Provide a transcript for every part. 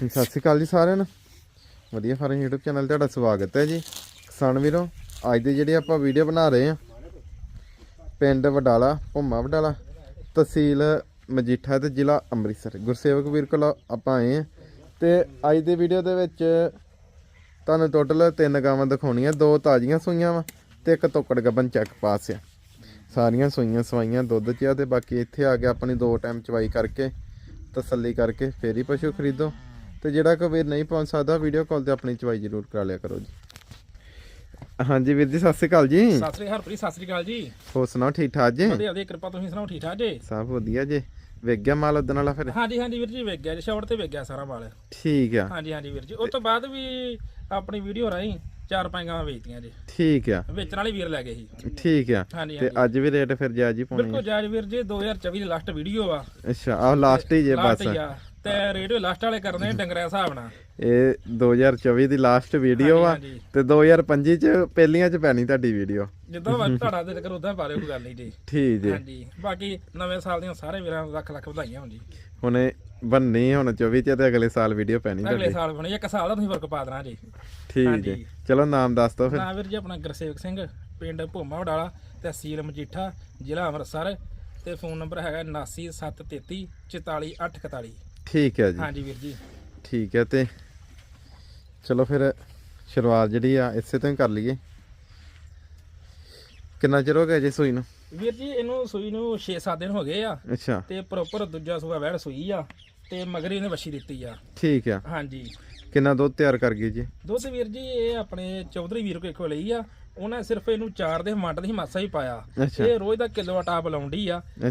ਸਤਿ ਸ਼੍ਰੀ ਅਕਾਲ ਜੀ ਸਾਰਿਆਂ ਨੂੰ। ਵਧੀਆ ਫਾਰਮ YouTube ਚੈਨਲ ਤੁਹਾਡਾ ਸਵਾਗਤ ਹੈ ਜੀ। ਕਿਸਾਨ ਵੀਰੋ, ਅੱਜ ਦੀ ਜਿਹੜੀ ਆਪਾਂ ਵੀਡੀਓ ਬਣਾ ਰਹੇ ਹਾਂ, ਪਿੰਡ ਵਡਾਲਾ, ਭੁੰਮਾ ਵਡਾਲਾ, ਤਹਿਸੀਲ ਮਜੀਠਾ ਤੇ ਜ਼ਿਲ੍ਹਾ ਅੰਮ੍ਰਿਤਸਰ। ਗੁਰਸੇਵਕ ਵੀਰ ਕੋਲ ਆਪਾਂ ਆਏ ਹਾਂ ਤੇ ਅੱਜ ਦੀ ਵੀਡੀਓ ਦੇ ਵਿੱਚ ਤੁਹਾਨੂੰ ਟੋਟਲ ਤਿੰਨ ਗਾਵਾਂ ਦਿਖਾਉਣੀਆਂ, ਦੋ ਤਾਜ਼ੀਆਂ ਸੂਈਆਂ ਵਾ ਤੇ ਇੱਕ ਤੋਕੜ ਗੱਬਨ ਚੈੱਕ ਪਾਸ ਆ। ਸਾਰੀਆਂ ਸੂਈਆਂ ਸਵਾਈਆਂ, ਦੁੱਧ ਚ ਆ ਤੇ ਬਾਕੀ ਇੱਥੇ ਆ ਕੇ ਆਪਣੀ ਦੋ ਟਾਈਮ ਚਵਾਈ ਕਰਕੇ, ਤਸੱਲੀ ਕਰਕੇ ਫੇਰ ਹੀ ਪਸ਼ੂ ਖਰੀਦੋ। ਤੇ ਜਿਹੜਾ ਕੋਈ ਵੀਰ ਨਹੀਂ ਪਹੁੰਚ ਸਕਦਾ ਵੀਡੀਓ ਕਾਲ ਤੇ ਆਪਣੀ ਚਵਾਈ ਜ਼ਰੂਰ ਕਰਾ ਲਿਆ ਕਰੋ ਜੀ। ਹਾਂਜੀ ਵੀਰ ਜੀ ਸਤਿ ਸ਼੍ਰੀ ਅਕਾਲ ਜੀ। ਸਤਿ ਸ੍ਰੀ ਹਰਪ੍ਰੀਤ ਸਤਿ ਸ੍ਰੀ ਅਕਾਲ ਜੀ। ਹੋਰ ਸੁਣਾਓ ਠੀਕ ਠਾਕ ਜੀ? ਵਧੀਆ ਵਧੀਆ ਕਿਰਪਾ ਤੁਸੀਂ ਸੁਣਾਓ ਠੀਕ ਠਾਕ ਜੀ? ਸਭ ਵਧੀਆ ਜੀ। ਵੇਖ ਗਿਆ ਮਾਲ ਉਦਣ ਵਾਲਾ ਫਿਰ? ਹਾਂਜੀ ਹਾਂਜੀ ਵੀਰ ਜੀ ਵੇਖ ਗਿਆ ਜੀ ਸ਼ਾਰਟ ਤੇ ਵੇਖ ਗਿਆ ਸਾਰਾ ਮਾਲ। ਠੀਕ ਆ। ਹਾਂਜੀ ਹਾਂਜੀ ਵੀਰ ਜੀ ਉਸ ਤੋਂ ਬਾਅਦ ਵੀ ਆਪਣੀ ਵੀਡੀਓ ਰਾਹੀਂ ਚਾਰ ਪੰਜ ਗਾਵਾਂ ਵੇਚਤੀਆਂ ਜੀ। ਠੀਕ ਆ। ਵੇਚਣ ਵਾਲੇ ਵੀਰ ਲੈ ਗਏ ਸੀ। ਠੀਕ ਆ। ਤੇ ਅੱਜ ਵੀ ਰੇਟ ਫਿਰ ਜਾਇਜ਼ ਹੀ ਪਾਉਣੀ ਬਿਲਕੁਲ ਜਾਇਜ਼ ਵੀਰ ਜੀ 2024 ਦੀ ਲਾਸਟ ਵੀਡੀਓ ਆ। ਅੱਛਾ ਆਹ ਲਾਸਟ ਹੀ ਜੇ ਬਸ। ਤੇ ਰੇਡੀਓ ਲਾਸਟ ਵਾਲੇ ਕਰਨੇ ਡੰਗਰਾਂ ਹਿਸਾਬ ਨਾਲ। ਇਹ 2024 ਦੀ ਲਾਸਟ ਵੀਡੀਓ ਆ ਹਾਂਜੀ। ਤੇ 2025 ਚ ਪਹਿਲੀਆਂ ਚ ਪੈਣੀ ਤੁਹਾਡੀ ਵੀਡੀਓ। ਜਿੱਦਾਂ ਵਾ ਤੁਹਾਡਾ ਦਿਲ ਕਰ ਉਦਾਂ ਪਾ ਲਿਓ ਕੋਈ ਗੱਲ ਨਹੀਂ ਜੀ। ਠੀਕ ਜੀ। ਹਾਂਜੀ ਬਾਕੀ ਨਵੇਂ ਸਾਲ ਦੀਆਂ ਸਾਰੇ ਵੀਰਾਂ ਨੂੰ ਲੱਖ ਲੱਖ ਵਧਾਈਆਂ ਹੋਣ ਜੀ। ਹੁਣ ਇਹ ਬੰਨੀ ਹੁਣ 24 ਚ ਤੇ ਅਗਲੇ ਸਾਲ ਵੀਡੀਓ ਪੈਣੀ ਅਗਲੇ ਤੁਹਾਡੀ। ਸਾਲ ਬਣੇ ਇੱਕ ਸਾਲ ਦਾ ਤੁਸੀਂ ਫ਼ਰਕ ਪਾ ਦੇਣਾ ਜੀ। ਠੀਕ ਹਾਂਜੀ। ਜੀ ਚਲੋ ਨਾਮ ਦੱਸ ਦਿਓ ਫਿਰ। ਨਾਮ ਵੀਰ ਜੀ ਆਪਣਾ ਗੁਰਸੇਵਕ ਸਿੰਘ ਪਿੰਡ ਭੋਮਾ ਵਡਾਲਾ ਤਹਿਸੀਲ ਮਜੀਠਾ ਜ਼ਿਲ੍ਹਾ ਅੰਮ੍ਰਿਤਸਰ ਤੇ ਫੋਨ ਨੰਬਰ ਹੈਗਾ 7973 44841 ਠੀਕ ਹੈ ਜੀ। ਹਾਂਜੀ ਵੀਰ ਜੀ। ਠੀਕ ਹੈ ਤੇ ਚਲੋ ਫਿਰ ਸ਼ੁਰੂਆਤ ਜਿਹੜੀ ਆ ਇਸੇ ਤੋਂ ਹੀ ਕਰ ਲਈਏ। ਕਿੰਨਾ ਚਿਰ ਹੋ ਗਿਆ ਜੀ ਸੂਈ ਨੂੰ? ਵੀਰ ਜੀ ਇਹਨੂੰ ਸੂਈ ਨੂੰ 6-7 ਦਿਨ ਹੋ ਗਏ ਆ। ਅੱਛਾ। ਤੇ ਪ੍ਰੋਪਰ ਦੂਜਾ ਸੂਆ ਵਹਿੜ ਸੂਈ ਆ ਤੇ ਮਗਰ ਇਹਨੇ ਵੱਛੀ ਦਿੱਤੀ ਆ। ਠੀਕ ਆ। ਹਾਂਜੀ। ਕਿੰਨਾ ਦੁੱਧ ਤਿਆਰ ਕਰ ਗਈ ਜੀ? ਦੁੱਧ ਵੀਰ ਜੀ ਇਹ ਆਪਣੇ ਚੌਧਰੀ ਵੀਰ ਕੋਲ ਲਈ ਆ। ਉਹਨਾਂ ਸਿਰਫ ਇਹਨੂੰ ਚਾਰ ਦੇ ਮੰਡ ਦੀ ਮਾਸਾ ਹੀ ਪਾਇਆ। ਇਹ ਰੋਜ਼ ਦਾ ਕਿਲੋ ਟਾਪ ਲਾਉਂਦੀ ਆ। ਤੇ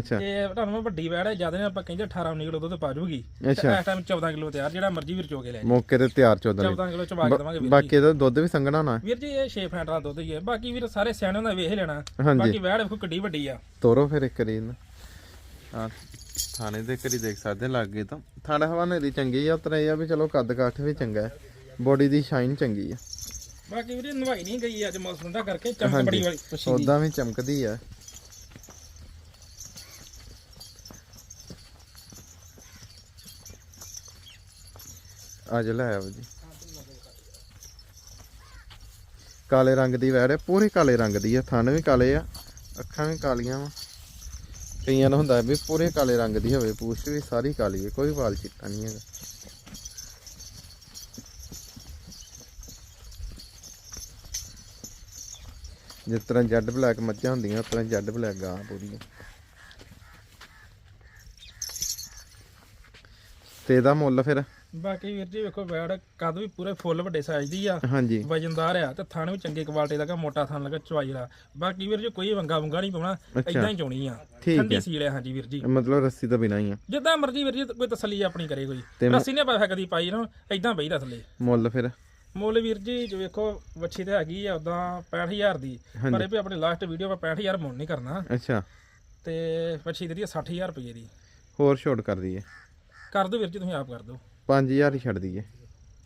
ਤੁਹਾਨੂੰ ਮੈਂ ਵੱਡੀ ਵੈੜ ਹੈ ਜ਼ਿਆਦਾ ਨੇ ਆਪਾਂ ਕਹਿੰਦੇ 18 19 ਕਿਲੋ ਦੁੱਧ ਪਾ ਜੂਗੀ। ਇਸ ਟਾਈਮ 14 ਕਿਲੋ ਤਿਆਰ ਜਿਹੜਾ ਮਰਜ਼ੀ ਵੀਰ ਚੋ ਕੇ ਲੈ ਮੌਕੇ ਤੇ ਤਿਆਰ ਚੋਦਨ 14 ਕਿਲੋ ਚਵਾ ਕੇ ਦਵਾਂਗੇ ਵੀਰ ਬਾਕੀ ਇਹਦਾ ਦੁੱਧ ਵੀ ਹੋਣਾ। ਹੈ। ਵੀਰ ਜੀ ਇਹ 6 ਫੈਂਟ ਦਾ ਦੁੱਧ ਹੀ ਹੈ। ਬਾਕੀ ਵੀਰ ਸਾਰੇ ਸਿਆਣਿਆਂ ਦਾ ਵੇਖ ਹੀ ਲੈਣਾ ਬਾਕੀ ਵੈੜ ਵੇਖੋ ਕਿੱਡੀ ਵੱਡੀ ਆ। ਤੋਰੋ ਫਿਰ ਇੱਕ ਇਹਨੂੰ। ਆ ਥਾਣੇ ਦੇ ਕਰੀ ਦੇਖ ਸਕਦੇ ਲੱਗੇ ਤਾਂ। ਥਾਣਾ ਹਵਾਨੇ ਦੀ ਚੰਗੀ ਆ ਉਤਰਾ ਆ ਵੀ ਚਲੋ ਕੱਦ ਕਾਠ ਵੀ ਚੰਗਾ ਹੈ। ਬੋਡੀ ਦੀ ਸ਼ਾਈਨ ਚੰਗੀ ਆ। ਬਾਕੀ ਵੀਰ ਨਵਾਈ ਨਹੀਂ ਗਈ ਅੱਜ ਮੌਸਮ ਦਾ ਕਰਕੇ ਚਮਕ ਬੜੀ ਵਾਲੀ। ਉਦਾਂ ਵੀ ਚਮਕਦੀ ਆ। ਅੱਜ ਲੈ ਆਓ ਜੀ। ਕਾਲੇ ਰੰਗ ਦੀ ਵੈੜ ਹੈ ਪੂਰੇ ਕਾਲੇ ਰੰਗ ਦੀ ਆ ਥਣ ਵੀ ਕਾਲੇ ਆ ਅੱਖਾਂ ਵੀ ਕਾਲੀਆਂ ਵਾ। ਕਈਆਂ ਨੂੰ ਹੁੰਦਾ ਵੀ ਪੂਰੇ ਕਾਲੇ ਰੰਗ ਦੀ ਹੋਵੇ ਪੂਛ ਵੀ ਸਾਰੀ ਕਾਲੀ ਹੈ ਕੋਈ ਵਾਲ ਚਿੱਟਾ ਨਹੀਂ ਹੈਗਾ। ਜਿਸ ਤਰ੍ਹਾਂ ਜੈਡ ਬਲੈਕ ਮੱਝਾਂ ਹੁੰਦੀਆਂ ਉਸ ਤਰ੍ਹਾਂ ਜੈਡ ਬਲੈਕ ਗਾਂ ਪੂਰੀਆਂ। ਤੇ ਇਹਦਾ ਮੁੱਲ ਫਿਰ? ਬਾਕੀ ਵੀਰ ਜੀ ਵੇਖੋ ਵੈੜ ਕੱਦ ਵੀ ਪੂਰੇ ਫੁੱਲ ਵੱਡੇ ਸਾਈਜ਼ ਦੀ ਆ। ਹਾਂਜੀ। ਵਜਨਦਾਰ ਆ ਤੇ ਥਣ ਵੀ ਚੰਗੇ ਕੁਆਲਿਟੀ ਦਾ ਮੋਟਾ ਥਣ ਲੱਗਾ ਚਵਾਈ ਵਾਲਾ ਬਾਕੀ ਵੀਰ ਜੀ ਕੋਈ ਵੰਗਾ ਵੰਗਾ ਨਹੀਂ ਪਾਉਣਾ ਇਦਾਂ ਹੀ ਚੋਣੀ ਆ। ਠੰਡੀ। ਸੀਲ ਆ ਹਾਂਜੀ ਵੀਰ ਜੀ। ਮਤਲਬ ਰੱਸੀ ਤੋਂ ਬਿਨਾਂ ਹੀ ਆ। ਜਿੱਦਾਂ ਮਰਜ਼ੀ ਵੀਰ ਜੀ ਕੋਈ ਤਸੱਲੀ ਆਪਣੀ ਕਰੇ ਕੋਈ। ਰੱਸੀ ਨੇ ਪਾਇਆ ਕਦੀ ਪਾਈ ਨਾ ਇਦਾਂ ਬਈਦਾ ਥੱਲੇ ਮੁੱਲ ਫਿਰ? ਮੁੱਲ ਵੀਰ ਜੀ ਜੋ ਵੇਖੋ ਵੱਛੀ ਤੇ ਹੈਗੀ ਆ ਉਦਾਂ 65000 ਦੀ। ਪਰ ਇਹ ਵੀ ਆਪਣੀ ਲਾਸਟ ਵੀਡੀਓ 'ਚ 65000 ਮੁੱਲ ਨਹੀਂ ਕਰਨਾ। ਅੱਛਾ। ਤੇ ਵੱਛੀ ਦੀ 60000 ਰੁਪਏ ਦੀ। ਹੋਰ ਛੋਟ ਕਰ ਦਈਏ। ਕਰ ਦਿਓ ਵੀਰ ਜੀ ਤੁਸੀਂ ਆਪ ਕਰ ਦਿਓ। 5000 ਹੀ ਛੱਡ ਦਈਏ।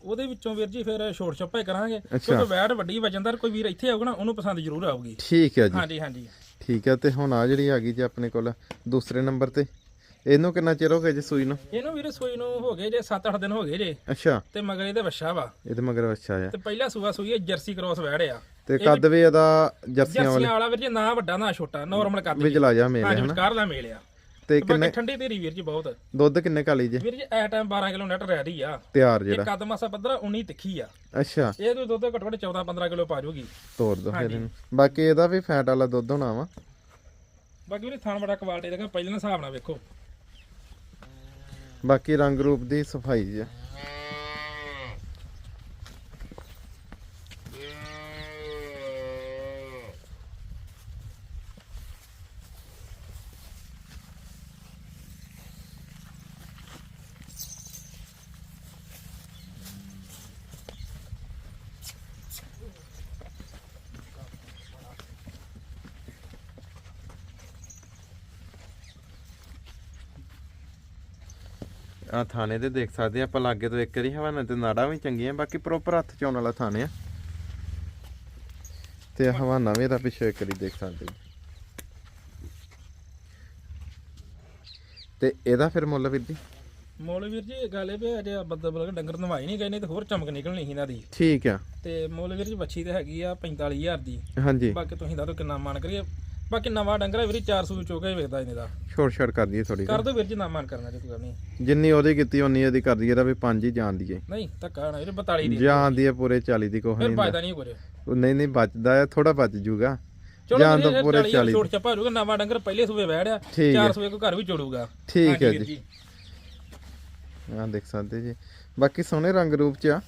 ਉਹਦੇ ਵਿੱਚੋਂ ਵੀਰ ਜੀ ਫਿਰ ਛੋਟ ਛੱਪਾ ਹੀ ਕਰਾਂਗੇ। ਕਿਉਂਕਿ ਵੈਟ ਵੱਡੀ ਵਜਨਦਾਰ ਕੋਈ ਵੀਰ ਇੱਥੇ ਆਊਗਾ ਨਾ ਉਹਨੂੰ ਪਸੰਦ ਜ਼ਰੂਰ ਆਊਗੀ। ਠੀਕ ਹੈ ਜੀ। ਹਾਂਜੀ ਹਾਂਜੀ। ਠੀਕ ਹੈ ਤੇ ਹੁਣ ਆ ਜਿਹੜੀ ਆ ਗਈ ਜੀ ਆਪਣੇ ਕੋਲ ਦੂਸਰੇ ਨੰਬਰ ਤੇ। ਇਹਨੂੰ ਕਿੰਨਾ ਚਿਰ ਹੋ ਗਿਆ ਜੀ ਸੂਈ ਨੂੰ? ਇਹਨੂੰ ਵੀਰ ਸੂਈ ਨੂੰ ਹੋ ਗਏ ਜੇ 7-8 ਦਿਨ ਹੋ ਗਏ ਜੇ। ਅੱਛਾ। ਤੇ ਮਗਰ ਇਹਦੇ ਵੱਛਾ ਵਾ। ਇਹਦੇ ਮਗਰ ਅੱਛਾ ਆ। ਤੇ ਪਹਿਲਾ ਸੂਆ ਸੂਈ ਹੈ ਜਰਸੀ ਕ੍ਰੋਸ ਵੈੜ ਆ। ਤੇ ਕੱਦ ਵੀ ਇਹਦਾ ਜਰਸੀਆਂ ਜਰਸੀਆਂ ਵਾਲਾ। ਵੀਰ ਜੀ ਨਾ ਵੱਡਾ ਨਾ ਛੋਟਾ ਨਾਰਮਲ ਕੱਦ ਵੀ ਜਲਾ ਜਾ ਮੇਲੇ ਹਨਾ? ਵਿਚਕਾਰ ਦਾ ਮੇਲ ਆ। ਤੇ ਕਿੰਨੇ ਠੰਡੀ ਤੇਰੀ ਵੀਰ ਜੀ ਬਹੁਤ। ਦੁੱਧ ਕਿੰਨੇ ਕਾਲੀ ਜੀ? ਵੀਰ ਜੀ ਐ ਟਾਈਮ 12 ਕਿਲੋ ਨੈਟ ਰਹਿ ਰਹੀ ਆ। ਤਿਆਰ ਜਿਹੜਾ। ਕੱਦ ਮਾਸਾ ਪੱਧਰਾ 19 ਤਿੱਖੀ ਆ। ਅੱਛਾ। ਇਹ ਤੋਂ ਦੁੱਧ ਘੱਟੋ ਘੱਟ 14 15 ਕਿਲੋ ਪਾ ਜੂਗੀ। ਤੋੜ ਦੋ ਫਿਰ ਬਾਕੀ ਇਹਦਾ ਵੀ ਫੈਟ ਵਾਲਾ ਦੁੱਧ ਹੋਣਾ ਵਾ। ਬਾਕੀ ਵੀਰੇ ਥਾਣ ਬੜਾ ਕੁਆਲਿਟੀ ਦਾ ਪਹਿਲਾਂ ਹਿਸਾਬ ਨਾਲ ਵੇਖੋ। ਬਾਕੀ ਰੰਗ ਰੂਪ ਦੀ ਸਫ਼ਾਈ ਜੀ ਆ ਥਾਣੇ ਤੇ ਦੇਖ ਸਕਦੇ ਆ ਆਪਾਂ ਲਾਗੇ ਤੋਂ ਇੱਕ ਵਾਰੀ ਹਵਾਨਾ ਤੇ ਨਾੜਾ ਵੀ ਚੰਗੀਆਂ ਬਾਕੀ ਪ੍ਰੋਪਰ ਹੱਥ ਚੋਣ ਵਾਲਾ ਥਾਣੇ ਆ। ਤੇ ਹਵਾਨਾ ਵੀ ਇਹਦਾ ਪਿੱਛੇ ਇੱਕ ਵਾਰੀ ਦੇਖ ਸਕਦੇ। ਤੇ ਇਹਦਾ ਫਿਰ ਮੁੱਲ ਵੀਰ ਜੀ? ਮੁੱਲ ਵੀਰ ਜੀ ਇਹ ਗੱਲ ਇਹ ਵੀ ਅਜੇ ਬੱਦਲ ਬਲਕ ਡੰਗਰ ਨਵਾਈ ਨਹੀਂ ਗਏ ਨਹੀਂ ਤੇ ਹੋਰ ਚਮਕ ਨਿਕਲਣੀ ਸੀ ਇਹਨਾਂ ਦੀ। ਠੀਕ ਆ। ਤੇ ਮੁੱਲ ਵੀਰ ਜੀ ਬੱਚੀ ਤੇ ਹੈਗੀ ਆ 45000 ਦੀ। ਹਾਂਜੀ। ਬਾਕੀ ਤੁਸੀਂ ਦੱਸੋ ਕਿੰਨਾ ਮਾਨ ਕਰੀਏ। ਬਾਕੀ ਨਵਾਂ ਡੰਗਰ ਹੈ ਵੀਰ ਜੀ 400 ਵਿੱਚੋਂ ਕੇ ਵੇਚਦਾ ਇਹਨੇ ਦਾ। ਛੋੜ ਛੜ ਕਰ ਦਈਏ ਥੋੜੀ ਕਰ ਦੋ ਵੀਰ ਜੀ ਨਾ ਮਾਨ ਕਰਨਾ ਜੇ ਕੋਈ ਗੱਲ ਨਹੀਂ ਜਿੰਨੀ ਉਹਦੀ ਕੀਤੀ ਉਨੀ ਇਹਦੀ ਕਰ ਦਈਏ ਤਾਂ ਵੀ ਪੰਜ ਹੀ ਜਾਣ ਦੀਏ ਨਹੀਂ ਧੱਕਾ ਨਾ ਵੀਰ 42 ਦੀ ਜਾਣ ਦੀ ਪੂਰੇ 40 ਦੀ ਕੋਹ ਫਿਰ ਨਹੀਂ ਫਾਇਦਾ ਨਹੀਂ ਕੁਝ ਉਹ ਨਹੀਂ ਨਹੀਂ ਬਚਦਾ ਹੈ ਥੋੜਾ ਬਚ ਜੂਗਾ। ਜਾਣ ਤੋਂ ਪੂਰੇ 40 40 ਛੋਟ ਛਪਾ ਜੂਗਾ ਨਵਾਂ ਡੰਗਰ ਪਹਿਲੇ ਸੂਬੇ ਵੜਿਆ ਠੀਕ ਹੈ। 400 ਕੋ ਘਰ ਵੀ ਜੋੜੂਗਾ ਠੀਕ ਹਾਂਜੀ ਹੈ ਵੀਰ ਜੀ। ਆਹ ਦੇਖ ਸਕਦੇ ਜੀ। ਬਾਕੀ ਸੋਹਣੇ ਰੰਗ ਰੂਪ ਚ ਆ।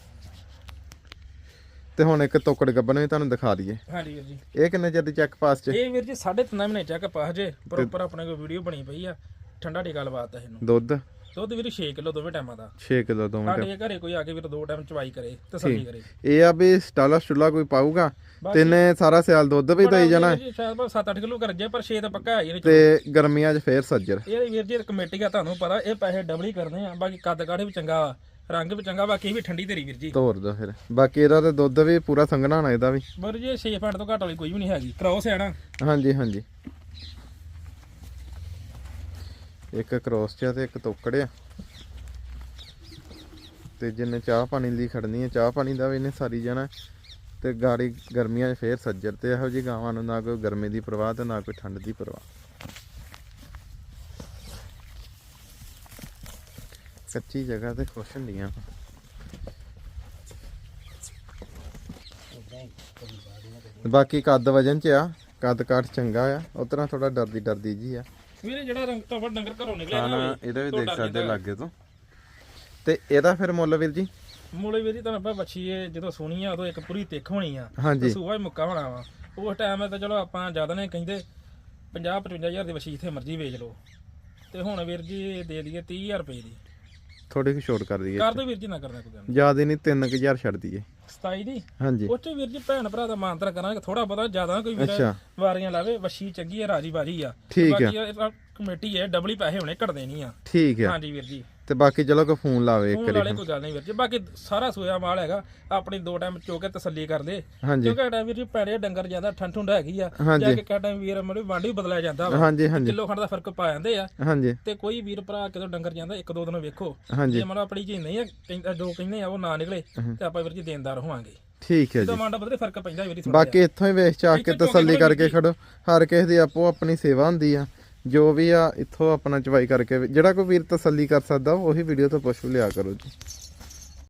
ਤੇ ਹੁਣ ਇੱਕ ਤੋਕੜ ਗੱਬਨ ਵੀ ਤੁਹਾਨੂੰ ਦਿਖਾ ਦਈਏ। ਹਾਂਜੀ ਵੀਰ ਜੀ। ਇਹ ਕਿੰਨੇ ਚਿਰ ਦੀ ਚੈੱਕ ਪਾਸ ਚ? ਇਹ ਵੀਰ ਜੀ 3.5 ਮਹੀਨੇ ਚੱਕ ਪਾ ਜੇ ਪ੍ਰੋਪਰ ਆਪਣੇ ਕੋਲ ਵੀਡੀਓ ਬਣੀ ਪਈ ਆ। ਠੰਡਾ ਟੀਕਾ ਲਵਾਤਾ ਇਹਨੂੰ। ਦੁੱਧ? ਦੁੱਧ ਵੀਰ 6 ਕਿਲੋ ਦੋਵੇਂ ਟਾਈਮਾਂ ਦਾ। 6 ਕਿਲੋ ਦੋ ਮਿੰਟ ਸਾਡੇ ਘਰੇ ਕੋਈ ਆ ਕੇ ਵੀਰ ਦੋ ਟਾਈਮ ਚਵਾਈ ਕਰੇ ਤਸੱਲੀ ਕਰੇ। ਇਹ ਆ ਵੀ ਸਟਾਲਾ ਸਟੁਲਾ ਕੋਈ ਪਾਊਗਾ ਤੇ ਇਹਨੇ ਸਾਰਾ ਸਿਆਲ ਦੁੱਧ ਵੀ ਦੇਈ ਜਾਣਾ। ਸ਼ਾਇਦ 7-8 ਕਿਲੋ ਕਰ ਜੇ ਪਰ 6 ਤਾਂ ਪੱਕਾ ਹੈ ਤੇ ਗਰਮੀਆਂ 'ਚ ਫੇਰ ਸੱਜਰ। ਇਹ ਵੀਰ ਜੀ ਕਮੇਟੀ ਆ ਤੁਹਾਨੂੰ ਪਤਾ ਇਹ ਪੈਸੇ ਡਬਲ ਹੀ ਕਰਦੇ ਆ ਬਾਕੀ ਕੱਦ ਕਾਠ ਵੀ ਚੰਗਾ ਰੰਗ ਵੀ ਚੰਗਾ ਬਾਕੀ ਵੀ ਠੰਡੀ ਤੇਰੀ ਵੀਰ ਜੀ। ਤੋਰ ਦੋ ਫਿਰ। ਬਾਕੀ ਇਹਦਾ ਤੇ ਦੁੱਧ ਵੀ ਪੂਰਾ ਸੰਘਣਾ ਹੋਣਾ ਇਹਦਾ ਵੀ। ਪਰ ਜੀ 6 ਫੈਂਟ ਤੋਂ ਘੱਟ ਵਾਲੀ ਕੋਈ ਵੀ ਨਹੀਂ ਹੈਗੀ। ਕ੍ਰੋਸ ਹੈ ਨਾ ਹਾਂਜੀ ਹਾਂਜੀ। ਇੱਕ ਕ੍ਰੋਸ ਚ ਤੇ ਇੱਕ ਤੋਕੜ ਆ। ਤੇ ਜਿੰਨੇ ਚਾਹ ਪਾਣੀ ਲਈ ਖੜਨੀ ਹੈ ਚਾਹ ਪਾਣੀ ਦਾ ਵੀ ਇਹਨੇ ਸਾਰੀ ਜਾਣਾ। ਤੇ ਗਾੜੀ ਗਰਮੀਆਂ 'ਚ ਫੇਰ ਸੱਜਰ ਤੇ ਇਹੋ ਜੀ ਗਾਵਾਂ ਨੂੰ ਨਾ ਕੋਈ ਗਰਮੀ ਦੀ ਪਰਵਾਹ ਤੇ ਨਾ ਕੋਈ ਠੰਡ ਦੀ ਪਰਵਾਹ। ਕੱਚੀ ਜਗ੍ਹਾ ਤੇ ਖੁਸ਼ ਹੁੰਦੀਆਂ। ਬਾਕੀ ਕੱਦ ਵਜਨ ਚ ਆ ਕੱਦ ਕਾਠ ਚੰਗਾ ਆ ਉਤਰਾ ਥੋੜਾ ਡਰਦੀ ਡਰਦੀ ਜੀ ਆ। ਵੀਰੇ ਜਿਹੜਾ ਰੰਗ ਤੋਂ ਵੱਡਾ ਡੰਗਰ ਘਰੋਂ ਨਿਕਲਿਆ ਖਾਣਾ ਨਾ ਇਹਦਾ ਵੀ ਤੋਂ ਦੇਖ ਡਰ ਸਕਦੇ ਜਾਂਦਾ। ਲੱਗੇ ਤੋਂ। ਤੇ ਇਹਦਾ ਫਿਰ ਮੁੱਲ ਵੀਰ ਜੀ? ਮੂਲੇ ਵੀਰ ਜੀ ਤੁਹਾਨੂੰ ਪਤਾ ਬੱਚੀ ਇਹ ਜਦੋਂ ਸੋਣੀ ਆ ਉਦੋਂ ਇੱਕ ਪੂਰੀ ਤਿੱਖ ਹੋਣੀ ਆ। ਹਾਂਜੀ। ਸੂਆ ਹੀ ਮੁੱਕਾ ਹੋਣਾ ਵਾ। ਉਸ ਟਾਈਮ ਤੇ ਚਲੋ ਆਪਾਂ ਜ਼ਿਆਦਾ ਨੇ ਕਹਿੰਦੇ 50 55000 ਦੀ ਬੱਚੀ ਜਿੱਥੇ ਮਰਜ਼ੀ ਵੇਚ ਲਓ। ਤੇ ਹੁਣ ਵੀਰ ਜੀ ਦੇ ਦਈਏ 30000 ਰੁਪਏ ਦੀ। ਥੋੜੀ ਕੁ ਛੋਟ ਕਰ ਦਈਏ ਕਰ ਦੋ ਵੀਰ ਜੀ ਨਾ ਕਰਨਾ ਕੋਈ ਗੱਲ ਜ਼ਿਆਦਾ ਨਹੀਂ 3000 ਛੱਡ ਦਈਏ। 27 ਦੀ? ਹਾਂਜੀ। ਉਹ ਚ ਵੀਰ ਜੀ ਭੈਣ ਭਰਾ ਦਾ ਮਾਨਤਰ ਕਰਾਂਗੇ ਥੋੜਾ ਬਹੁਤਾ ਜ਼ਿਆਦਾ ਕੋਈ ਵੀਰ। ਵਾਰੀਆਂ ਲਾਵੇ ਵੱਛੀ ਚੰਗੀ ਆ ਰਾਜੀ ਬਾਜੀ ਆ। ਠੀਕ ਆ। ਬਾਕੀ ਇਹ ਤਾਂ ਕਮੇਟੀ ਹੈ ਡਬਲ ਹੀ ਪੈਸੇ ਹੋਣੇ ਘਟਦੇ ਨਹੀਂ ਆ। ਠੀਕ ਆ ਹਾਂਜੀ ਵੀਰ ਜੀ। ਤੇ ਬਾਕੀ ਚਲੋ ਕੋ ਫੋਨ ਲਾਵੇ ਇੱਕ ਫੋਨ ਵਾਰੀ ਕੋਈ ਗੱਲ ਨਹੀਂ ਵੀਰ ਜੀ ਬਾਕੀ ਸਾਰਾ ਸੋਇਆ ਮਾਲ ਹੈਗਾ ਆਪਣੀ ਦੋ ਟਾਈਮ ਚੋ ਕੇ ਤਸੱਲੀ ਕਰਦੇ ਹਾਂਜੀ। ਕਿਉਂਕਿ ਟਾਈਮ ਵੀਰ ਜੀ ਪੈਰੇ ਡੰਗਰ ਜ਼ਿਆਦਾ ਠੰਡ ਠੁੰਡ ਹੈਗੀ ਆ ਹਾਂਜੀ। ਜਾ ਕੇ ਟਾਈਮ ਵੀਰ ਮੜੇ ਵੰਡ ਵੀ ਬਦਲਿਆ ਜਾਂਦਾ ਵਾ ਹਾਂਜੀ ਹਾਂਜੀ। ਕਿਲੋ ਖੰਡ ਦਾ ਫ਼ਰਕ ਪਾ ਜਾਂਦੇ ਆ। ਹਾਂਜੀ। ਤੇ ਕੋਈ ਵੀਰ ਭਰਾ ਕਿਦੋਂ ਡੰਗਰ ਜਾਂਦਾ ਇੱਕ ਦੋ ਦਿਨ ਵੇਖੋ। ਹਾਂਜੀ। ਜੇ ਮਨ ਆਪਣੀ ਚੀਜ਼ ਨਹੀਂ ਆ ਕਹਿੰਦਾ ਜੋ ਕਹਿੰਦੇ ਆ ਉਹ ਨਾ ਨਿਕਲੇ ਤੇ ਆਪਾਂ ਵੀਰ ਜੀ ਦੇਣਦਾਰ ਹੋਵਾਂਗੇ। ਠੀਕ ਹੈ ਜੀ। ਜਦੋਂ ਮੰਡਾ ਬਦਲੇ ਫ਼ਰਕ ਪੈਂਦਾ ਵੀਰ ਜੀ ਥੋੜ੍ਹਾ ਬਾਕੀ ਇੱਥੋਂ ਹੀ ਵੇਖ ਚਾਕ ਕੇ ਤਸੱਲੀ ਕਰਕੇ ਖੜੋ। ਹਰ ਕਿਸੇ ਦੀ ਆਪੋ ਆਪਣੀ ਸੇਵਾ ਹੁੰਦੀ ਆ। ਜੋ ਵੀ ਆ, ਇੱਥੋਂ ਆਪਣਾ ਚਵਾਈ ਕਰਕੇ ਜਿਹੜਾ ਕੋਈ ਵੀਰ ਤਸੱਲੀ ਕਰ ਸਕਦਾ, ਉਹੀ ਵੀਡੀਓ ਤੋਂ ਪੁੱਛ ਲਿਆ ਕਰੋ ਜੀ।